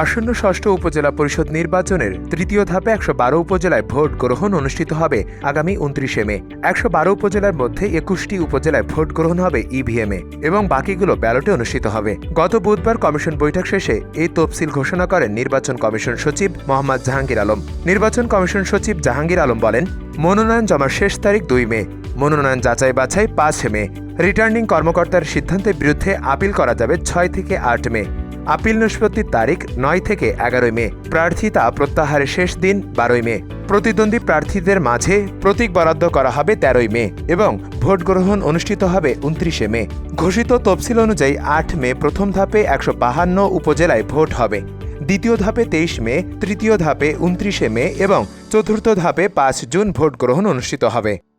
আসন্ন ষষ্ঠ উপজেলা পরিষদ নির্বাচনের তৃতীয় ধাপে একশো বারো উপজেলায় ভোট গ্রহণ অনুষ্ঠিত হবে আগামী উনত্রিশে মে। একশো বারো উপজেলার মধ্যে একুশটি উপজেলায় ভোট গ্রহণ হবে ইভিএমে এবং বাকিগুলো ব্যালটে অনুষ্ঠিত হবে। গত বুধবার কমিশন বৈঠক শেষে এই তফসিল ঘোষণা করেন নির্বাচন কমিশন সচিব মোহাম্মদ জাহাঙ্গীর আলম। নির্বাচন কমিশন সচিব জাহাঙ্গীর আলম বলেন, মনোনয়ন জমার শেষ তারিখ দুই মে। মনোনয়ন যাচাই বাছাই পাঁচ মে। রিটার্নিং কর্মকর্তার সিদ্ধান্তের বিরুদ্ধে আপিল করা যাবে ছয় থেকে আট মে। আপিল নিষ্পত্তির তারিখ নয় থেকে এগারোই মে। প্রার্থিতা প্রত্যাহারের শেষ দিন বারোই মে। প্রতিদ্বন্দ্বী প্রার্থীদের মাঝে প্রতীক বরাদ্দ করা হবে তেরোই মে এবং ভোট গ্রহণ অনুষ্ঠিত হবে উনত্রিশে মে। ঘোষিত তফসিল অনুযায়ী আট মে প্রথম ধাপে একশো বাহান্ন উপজেলায় ভোট হবে। দ্বিতীয় ধাপে তেইশ মে, তৃতীয় ধাপে উনত্রিশে মে এবং চতুর্থ ধাপে পাঁচ জুন ভোট গ্রহণ অনুষ্ঠিত হবে।